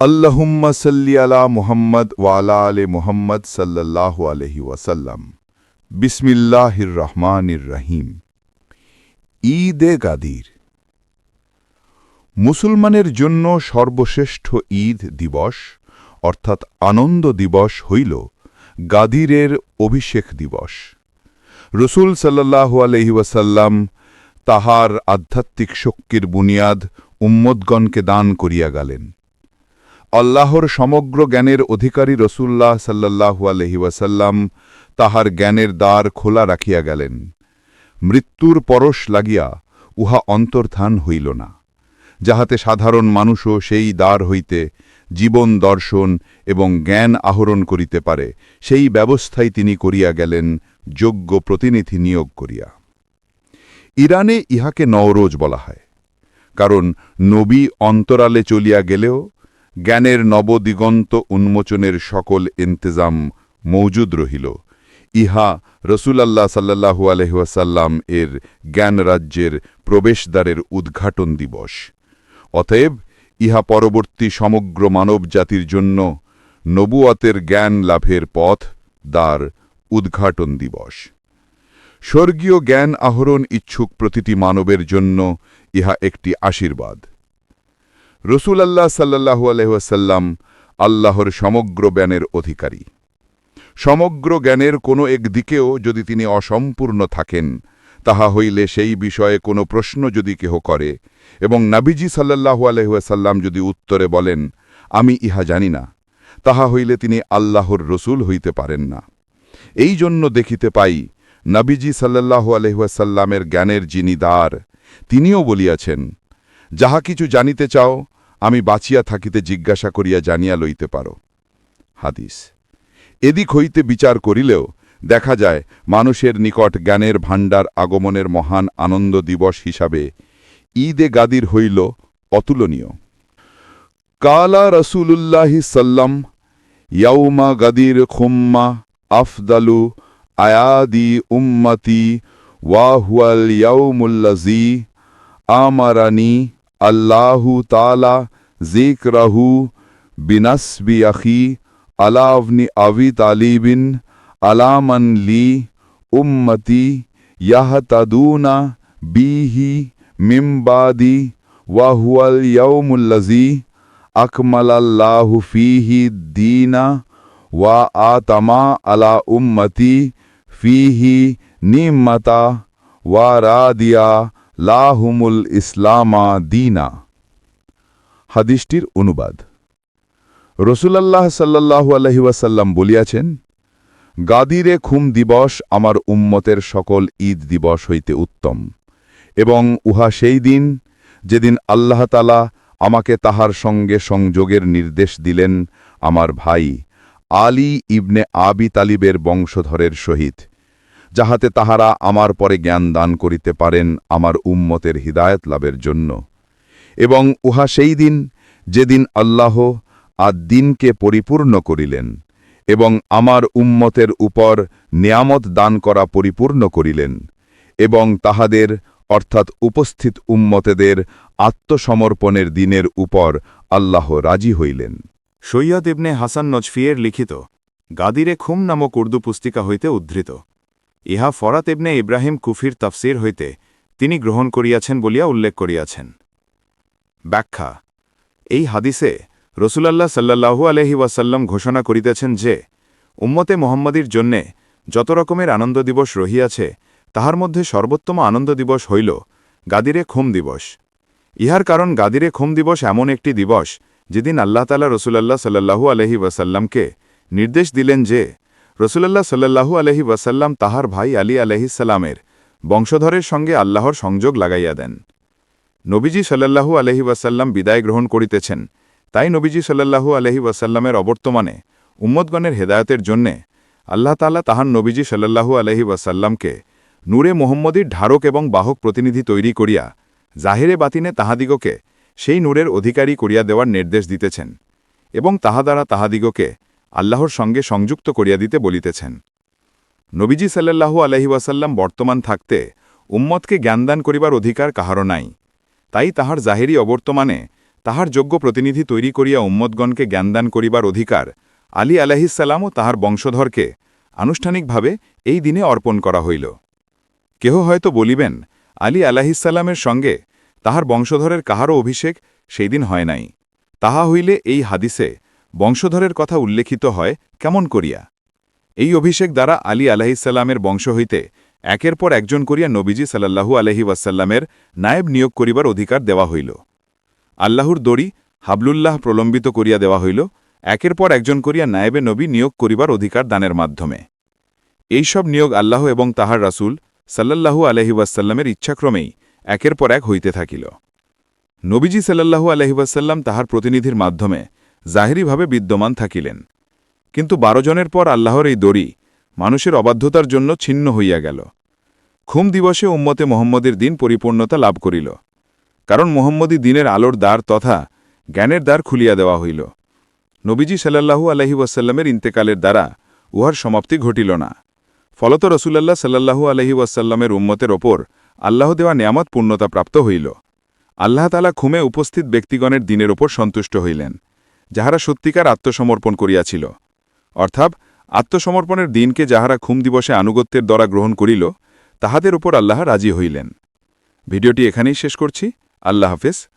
আল্লাহুম্মা সাল্লি আলা মুহাম্মদ ওয়ালা আলে মুহাম্মদ সাল্লাল্লাহু আলহি ওয়াসাল্লাম। বিসমিল্লাহির রহমানির রহিম। ঈদে গাদির। মুসলমানের জন্য সর্বশ্রেষ্ঠ ঈদ দিবস, অর্থাৎ আনন্দ দিবস হইল গাদিরের অভিষেক দিবস। রসুল সাল্লাহু আলহি ওয়াসাল্লাম তাহার আধ্যাত্মিক শক্তির বুনিয়াদ উম্মদগণকে দান করিয়া গেলেন। আল্লাহর সমগ্র জ্ঞানের অধিকারী রসুল্লাহ সাল্লাহু আলহি ওয়াসাল্লাম তাহার জ্ঞানের দ্বার খোলা রাখিয়া গেলেন। মৃত্যুর পরশ লাগিয়া উহা অন্তর্ধান হইল না, যাহাতে সাধারণ মানুষও সেই দ্বার হইতে জীবন দর্শন এবং জ্ঞান আহরণ করিতে পারে, সেই ব্যবস্থাই তিনি করিয়া গেলেন, যোগ্য প্রতিনিধি নিয়োগ করিয়া। ইরানে ইহাকে নওরোজ বলা হয়, কারণ নবী অন্তরালে চলিয়া গেলেও জ্ঞানের নবদিগন্ত উন্মোচনের সকল ইন্তেজাম মৌজুদ রহিল। ইহা রসুলাল্লাহ সাল্লাহু আলহাসাল্লাম এর জ্ঞান রাজ্যের প্রবেশদ্বারের উদ্ঘাটন দিবস। অতএব ইহা পরবর্তী সমগ্র মানব জাতির জন্য নবুয়াতের জ্ঞান লাভের পথ দ্বার উদ্ঘাটন দিবস। স্বর্গীয় জ্ঞান আহরণ ইচ্ছুক প্রতিটি মানবের জন্য ইহা একটি আশীর্বাদ। রসুল আল্লাহ সাল্লাহু আলহাসাল্লাম আল্লাহর সমগ্র জ্ঞানের অধিকারী। সমগ্র জ্ঞানের কোনো এক দিকেও যদি তিনি অসম্পূর্ণ থাকেন, তাহা হইলে সেই বিষয়ে কোনো প্রশ্ন যদি কেহ করে, এবং নাবিজি সাল্লাহু আলহাসাল্লাম যদি উত্তরে বলেন, আমি ইহা জানি না, তাহা হইলে তিনি আল্লাহর রসুল হইতে পারেন না। এই জন্য দেখিতে পাই, নাবিজি সাল্লাহু আলহাসাল্লামের জ্ঞানের যিনি দ্বার, তিনিও বলিয়াছেন, যাহা কিছু জানিতে চাও আমি বাঁচিয়া থাকিতে জিজ্ঞাসা করিয়া জানিয়া লইতে পারো। হাদিস। এদিক হইতে বিচার করিলেও দেখা যায়, মানুষের নিকট জ্ঞানের ভাণ্ডার আগমনের মহান আনন্দ দিবস হিসাবে ঈদে গাদির হইল অতুলনীয়। কালা রসুলুল্লাহি সাল্লাম, ইয়াউমা গাদির খুম্মা আফদালু আয়াদি উম্মতি ওয়াহুয়াল ইয়াউমুল্লাজি আমারানি الله تعالى ذكره بنسب أخي على ابن أبي طالب على من لي أمتي يهتدون به من بعدي وهو اليوم الذي أكمل الله فيه الدين وآتم على أمتي فيه نعمة وراديا লাহুমুল ইসলামা দিনা। হাদিসটির অনুবাদ। রসুলাল্লাহ সাল্লাহু আলহি বলিয়াছেন, গাদিরে খুম দিবস আমার উম্মতের সকল ঈদ দিবস হইতে উত্তম, এবং উহা সেই দিন যেদিন আল্লাহ তালা আমাকে তাহার সঙ্গে সংযোগের নির্দেশ দিলেন আমার ভাই আলী ইবনে আবি তালিবের বংশধরের সহিত। যাহাতে তাহারা আমার পরে জ্ঞান দান করিতে পারেন আমার উম্মতের হিদায়ত লাভের জন্য। এবং উহা সেই দিন যেদিন আল্লাহ আর দিনকে পরিপূর্ণ করিলেন এবং আমার উম্মতের উপর নিয়ামত দান করা পরিপূর্ণ করিলেন এবং তাহাদের, অর্থাৎ উপস্থিত উম্মতেদের আত্মসমর্পণের দিনের উপর আল্লাহ রাজি হইলেন। সৈয়দ ইবনে হাসান নজফিয়ের লিখিত, গাদিরে খুম নামক উর্দু পুস্তিকা হইতে উদ্ধৃত। ইহা ফরাত ইবনে ইব্রাহিম কুফির তাফসির হইতে তিনি গ্রহণ করিয়াছেন বলিয়া উল্লেখ করিয়াছেন। ব্যাখ্যা, এই হাদিসে রসুলাল্লাহ সাল্লাহু আলহি ওয়াসাল্লাম ঘোষণা করিতেছেন যে, উম্মতে মোহাম্মদীর জন্যে যত রকমের আনন্দ দিবস রহিয়াছে, তাহার মধ্যে সর্বোত্তম আনন্দ দিবস হইল গাদিরে খুম দিবস। ইহার কারণ গাদিরে খুম দিবস এমন একটি দিবস যেদিন আল্লাহ তালা রসুলাল্লাহ সাল্লাহু আলহি ওয়াসাল্লামকে নির্দেশ দিলেন যে রসুলাল্লাহ সাল্লাহু আলহি ওয়াসাল্লাম তাহার ভাই আলী আলহিসাল্লামের বংশধরের সঙ্গে আল্লাহর সংযোগ লাগাইয়া দেন। নবীজি সাল্লাহু আলহি ওয়াসাল্লাম বিদায় গ্রহণ করিতেছেন। তাই নবীজি সাল্লাহু আলহি ওয়াসাল্লামের অবর্তমানে উম্মদগণের হেদায়তের জন্যে আল্লাহ তাল্লাহ তাহার নবীজি সাল্লাহু আলহি ওয়াসাল্লামকে নূরে মোহাম্মদীর ঢারক এবং বাহক প্রতিনিধি তৈরি করিয়া জাহেরে বাতিনে তাহাদিগকে সেই নূরের অধিকারী করিয়া দেওয়ার নির্দেশ দিতেছেন এবং তাহা দ্বারা তাহাদিগকে আল্লাহর সঙ্গে সংযুক্ত করিয়া দিতে বলিতেছেন। নবীজি সাল্লাহু আলহি ওয়াসাল্লাম বর্তমান থাকতে উম্মতকে জ্ঞানদান করিবার অধিকার কাহারও নাই। তাই তাহার জাহেরি অবর্তমানে তাহার যোগ্য প্রতিনিধি তৈরি করিয়া উম্মদগণকে জ্ঞানদান করিবার অধিকার আলী আলাহিসাল্লাম ও তাহার বংশধরকে আনুষ্ঠানিকভাবে এই দিনে অর্পণ করা হইল। কেহ হয়তো বলিবেন, আলী আলাহিসাল্লামের সঙ্গে তাহার বংশধরের কাহারও অভিষেক সেই দিন হয় নাই। তাহা হইলে এই হাদিসে বংশধরের কথা উল্লেখিত হয়, কেমন করিয়া? এই অভিষেক দ্বারা আলী আলাহিসাল্লামের বংশ হইতে একের পর একজন করিয়া নবীজি সাল্লাহু আলহি ওয়াসাল্লামের নায়েব নিয়োগ করিবার অধিকার দেওয়া হইল। আল্লাহর দড়ি হাবলুল্লাহ প্রলম্বিত করিয়া দেওয়া হইল, একের পর একজন করিয়া নায়েবে নবী নিয়োগ করিবার অধিকার দানের মাধ্যমে। এইসব নিয়োগ আল্লাহ এবং তাহার রাসূল সাল্লাল্লাহু আলহি ওয়াসাল্লামের ইচ্ছাক্রমেই একের পর এক হইতে থাকিল। নবীজি সাল্লাল্লাহু আলহি ওয়াসাল্লাম তাহার প্রতিনিধির মাধ্যমে জাহেরিভাবে বিদ্যমান থাকিলেন। কিন্তু বারো জনের পর আল্লাহর এই দড়ি মানুষের অবাধ্যতার জন্য ছিন্ন হইয়া গেল। খুম দিবসে উম্মতে মোহাম্মদের দিন পরিপূর্ণতা লাভ করিল। কারণ মোহাম্মদী দিনের আলোর দ্বার তথা জ্ঞানের দ্বার খুলিয়া দেওয়া হইল। নবীজি সাল্লাল্লাহু আলহি ওয়াসাল্লামের ইন্তেকালের দ্বারা উহার সমাপ্তি ঘটিল না। ফলত রসুলাল্লাহ সাল্লাল্লাহু আলহি ওয়াসাল্লামের উম্মতের ওপর আল্লাহ দেওয়া নিয়ামত পূর্ণতা প্রাপ্ত হইল। আল্লাহ তালা খুমে উপস্থিত ব্যক্তিগণের দিনের ওপর সন্তুষ্ট হইলেন। যাহারা সত্যিকার আত্মসমর্পণ করিয়াছিল। অর্থাৎ, আত্মসমর্পণের দিনকে যাহারা খুম দিবসে আনুগত্যের দ্বারা গ্রহণ করিল, তাহাদের উপর আল্লাহ রাজি হইলেন। ভিডিওটি এখানেই শেষ করছি। আল্লাহ হাফেজ।